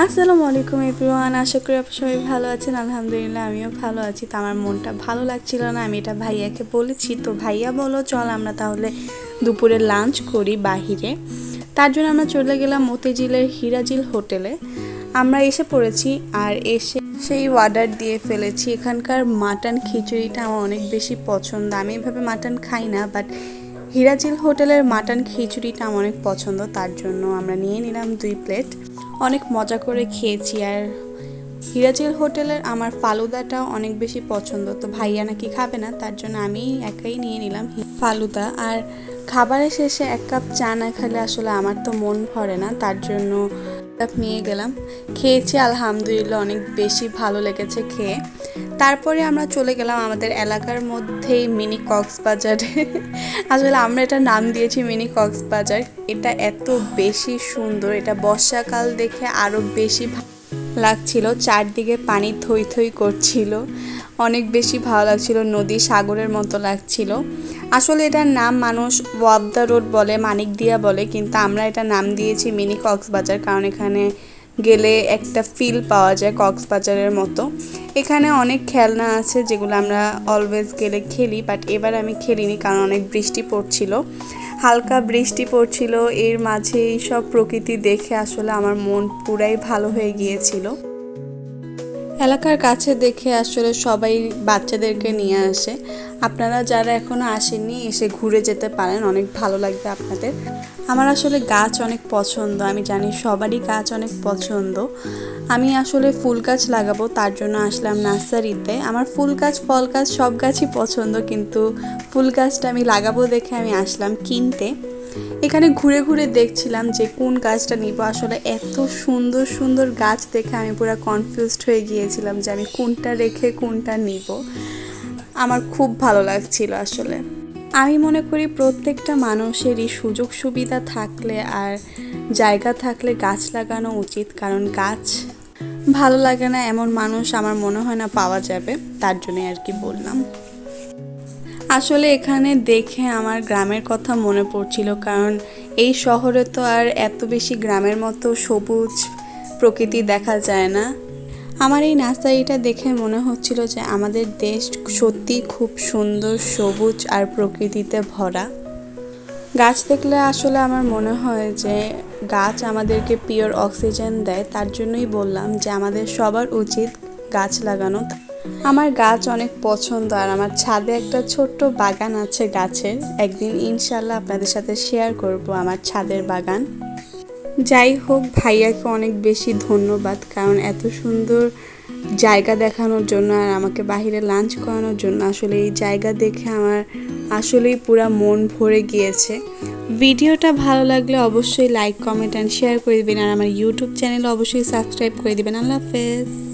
আসসালামু আলাইকুম এভরিওয়ান, আশা করি আপনারা সবাই ভালো আছেন। আলহামদুলিল্লাহ, আমিও ভালো আছি। তো আমার মনটা ভালো লাগছিল না, আমি এটা ভাইয়াকে বলেছি। তো ভাইয়া বলো, চল আমরা তাহলে দুপুরে লাঞ্চ করি বাহিরে। তার জন্য আমরা চলে গেলাম মতিঝিলের হিরাজিল হোটেলে। আমরা এসে পড়েছি আর এসে সেই অর্ডার দিয়ে ফেলেছি। এখানকার মাটন খিচুড়িটা আমার অনেক বেশি পছন্দ। আমি এভাবে মাটন খাই না বাট হিরাজিল হোটেলের মাটন খিচুড়িটা আমার অনেক পছন্দ। তার জন্য আমরা নিয়ে নিলাম দুই প্লেট অনেক মজা করে খেয়েছি আর হিরাজিল হোটেলের আমার ফালুদাটাও অনেক বেশি পছন্দ। তো ভাইয়া নাকি খাবে না, তার জন্য আমি একাই নিয়ে নিলাম ফালুদা। আর খাবারের শেষে এক কাপ চা না খেলে আসলে আমার তো মন ভরে না, তার জন্য নিয়ে গেলাম। খেয়েছি আলহামদুলিল্লাহ, অনেক বেশি ভালো লেগেছে খেয়ে। তারপরে আমরা চলে গেলাম আমাদের এলাকার মধ্যেই মিনি কক্সবাজারে। আসলে আমরা এটা নাম দিয়েছি মিনি কক্সবাজার। এটা এত বেশি সুন্দর, এটা বর্ষাকাল দেখে আরও বেশি লাগছিল। চারদিকে পানি থই থই করছিল, অনেক বেশি ভালো লাগছিল, নদী সাগরের মতো লাগছিল। আসলে এটার নাম মানুষ ওয়াবদা রোড বলে মানিক দিয়া বলে, কিন্তু আমরা এটা নাম দিয়েছি মিনি কক্সবাজার, কারণ এখানে গেলে একটা ফিল পাওয়া যায় কক্সবাজারের মতো। এখানে অনেক খেলনা আছে যেগুলো আমরা অলওয়েজ গেলে খেলি বাট এবার আমি খেলিনি কারণ অনেক বৃষ্টি পড়ছিল। হালকা বৃষ্টি পড়ছিল, এর মাঝে এই সব প্রকৃতি দেখে আসলে আমার মন পুরাই ভালো হয়ে গিয়েছিল। এলাকার কাছে দেখে আসলে সবাই বাচ্চাদেরকে নিয়ে আসে। আপনারা যারা এখনও আসেননি, এসে ঘুরে যেতে পারেন, অনেক ভালো লাগবে আপনাদের। আমার আসলে গাছ অনেক পছন্দ, আমি জানি সবারই গাছ অনেক পছন্দ। আমি আসলে ফুল গাছ লাগাবো, তার জন্য আসলাম নার্সারিতে। আমার ফুল গাছ, ফল গাছ সব গাছই পছন্দ, কিন্তু ফুল গাছটা আমি লাগাবো দেখে আমি আসলাম কিনতে। এখানে ঘুরে ঘুরে দেখছিলাম যে কোন গাছটা নিব। আসলে এত সুন্দর সুন্দর গাছ দেখে আমি পুরো কনফিউজড হয়ে গিয়েছিলাম যে আমি কোনটা রেখে কোনটা নিব। আমার খুব ভালো লাগছিল আসলে। আমি মনে করি প্রত্যেকটা মানুষেরই সুযোগ সুবিধা থাকলে আর জায়গা থাকলে গাছ লাগানো উচিত, কারণ গাছ ভালো লাগে না, এমন মানুষ আমার মনে হয় না পাওয়া যাবে, তার জন্যই আর কি বললাম। আসলে এখানে দেখে আমার গ্রামের কথা মনে পড়ছিল, কারণ এই শহরে তো আর এত বেশি গ্রামের মতো সবুজ প্রকৃতি দেখা যায় না। আমার এই নার্সারিটা দেখে মনে হচ্ছিল যে আমাদের দেশ সত্যি খুব সুন্দর, সবুজ আর প্রকৃতিতে ভরা। গাছ দেখলে আসলে আমার মনে হয় যে গাছ আমাদেরকে পিওর অক্সিজেন দেয়, তার জন্যই বললাম যে আমাদের সবার উচিত গাছ লাগানো। আমার গাছ অনেক পছন্দ আর আমার ছাদে একটা ছোট্ট বাগান আছে গাছের। একদিন ইনশাল্লাহ আপনাদের সাথে শেয়ার করব আমার ছাদের বাগান। যাই হোক, ভাইয়াকে অনেক বেশি ধন্যবাদ কারণ এত সুন্দর জায়গা দেখানোর জন্য আর আমাকে বাইরে লাঞ্চ করানোর জন্য আসলে এই জায়গা দেখে আমার আসলেই পুরা মন ভরে গিয়েছে। ভিডিওটা ভালো লাগলে অবশ্যই লাইক কমেন্ট অ্যান্ড শেয়ার করে দিবেন আর আমার ইউটিউব চ্যানেল অবশ্যই সাবস্ক্রাইব করে দিবেন। আল্লাহ হাফেজ।